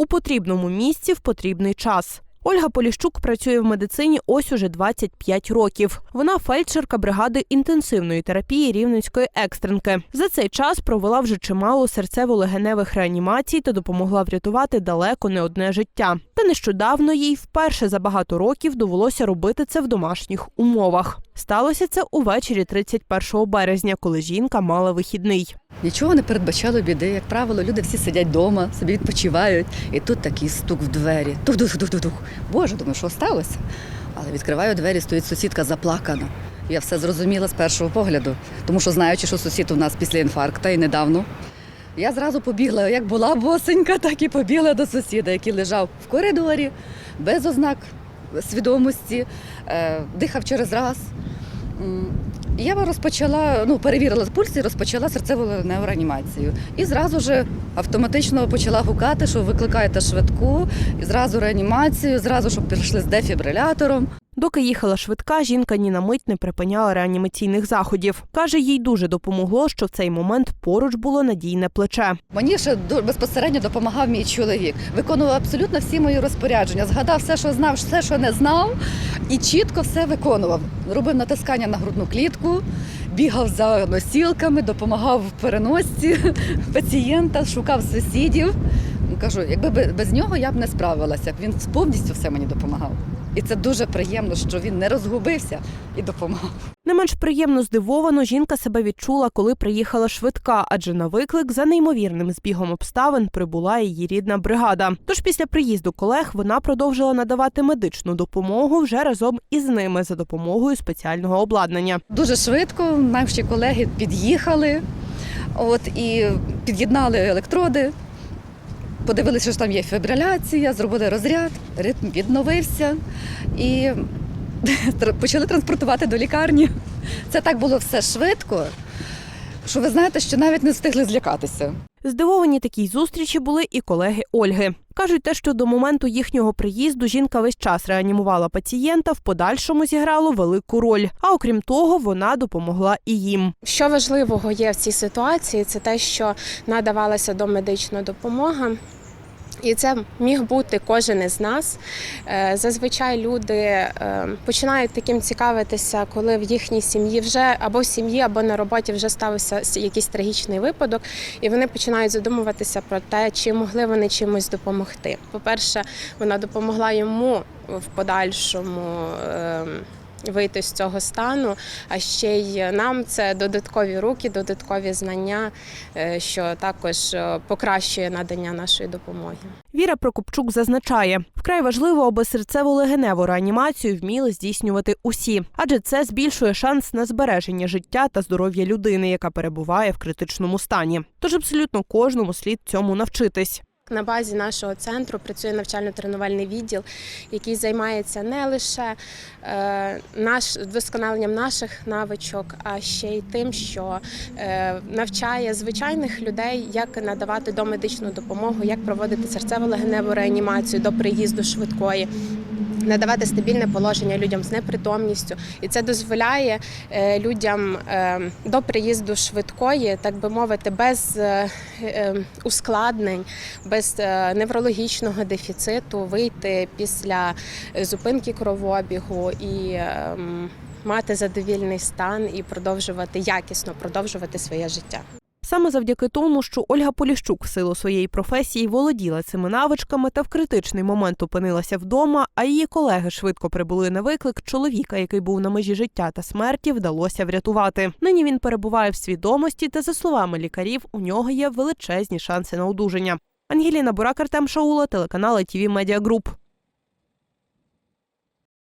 у потрібному місці в потрібний час. Ольга Поліщук працює в медицині ось уже 25 років. Вона фельдшерка бригади інтенсивної терапії рівненської екстренки. За цей час провела вже чимало серцево-легеневих реанімацій та допомогла врятувати далеко не одне життя. Нещодавно їй вперше за багато років довелося робити це в домашніх умовах. Сталося це увечері 31 березня, коли жінка мала вихідний. Нічого не передбачало біди. Як правило, люди всі сидять вдома, собі відпочивають. І тут такий стук в двері. Тух-тух-тух-тух. Боже, думаю, що сталося? Але відкриваю двері, стоїть сусідка заплакана. Я все зрозуміла з першого погляду, тому що знаючи, що сусід у нас після інфаркта і недавно. Я зразу побігла, як була босенька, так і побігла до сусіда, який лежав в коридорі, без ознак свідомості, е, дихав через раз. Я розпочала, ну, перевірила пульс і розпочала серцеву реанімацію. І зразу ж автоматично почала гукати, що викликаєте швидку, і зразу реанімацію, зразу, щоб прийшли з дефібрилятором. Доки їхала швидка, жінка ні на мить не припиняла реанімаційних заходів. Каже, їй дуже допомогло, що в цей момент поруч було надійне плече. Мені ще безпосередньо допомагав мій чоловік. Виконував абсолютно всі мої розпорядження. Згадав все, що знав, все, що не знав, і чітко все виконував. Робив натискання на грудну клітку, бігав за носілками, допомагав в переносці пацієнта, шукав сусідів. Кажу, якби без нього я б не справилася. Він повністю все мені допомагав. І це дуже приємно, що він не розгубився і допомагав. Не менш приємно здивовано жінка себе відчула, коли приїхала швидка, адже на виклик за неймовірним збігом обставин прибула її рідна бригада. Тож після приїзду колег вона продовжила надавати медичну допомогу вже разом із ними за допомогою спеціального обладнання. Дуже швидко наші колеги під'їхали от, і під'єднали електроди, подивилися, що там є фібриляція, зробили розряд, ритм відновився і почали транспортувати до лікарні. Це так було все швидко, що ви знаєте, що навіть не встигли злякатися. Здивовані такій зустрічі були і колеги Ольги. Кажуть, те, що до моменту їхнього приїзду жінка весь час реанімувала пацієнта, в подальшому зіграло велику роль. А окрім того, вона допомогла і їм. Що важливого є в цій ситуації, це те, що надавалася домедична допомога. І це міг бути кожен із нас. Е, Зазвичай люди е, починають таким цікавитися, коли в їхній сім'ї вже або в сім'ї, або на роботі вже стався якийсь трагічний випадок, і вони починають задумуватися про те, чи могли вони чимось допомогти. По-перше, вона допомогла йому в подальшому. Вийти з цього стану, а ще й нам це додаткові руки, додаткові знання, е, що також е, покращує надання нашої допомоги. Віра Прокопчук зазначає, вкрай важливо, аби серцево-легеневу реанімацію вміли здійснювати усі, адже це збільшує шанс на збереження життя та здоров'я людини, яка перебуває в критичному стані. Тож абсолютно кожному слід цьому навчитись. На базі нашого центру працює навчально-тренувальний відділ, який займається не лише е, наш вдосконаленням наших навичок, а ще й тим, що е, навчає звичайних людей, як надавати домедичну допомогу, як проводити серцево-легеневу реанімацію до приїзду швидкої. Надавати стабільне положення людям з непритомністю, і це дозволяє е, людям е, до приїзду швидкої, так би мовити, без е, ускладнень, без неврологічного дефіциту вийти після зупинки кровообігу і мати задовільний стан і продовжувати якісно продовжувати своє життя. Саме завдяки тому, що Ольга Поліщук в силу своєї професії володіла цими навичками та в критичний момент опинилася вдома, а її колеги швидко прибули на виклик. Чоловіка, який був на межі життя та смерті, вдалося врятувати. Нині він перебуває в свідомості, та за словами лікарів, у нього є величезні шанси на одужання. Ангеліна Бурак, Артем Шаула, телеканал ITV Media Group.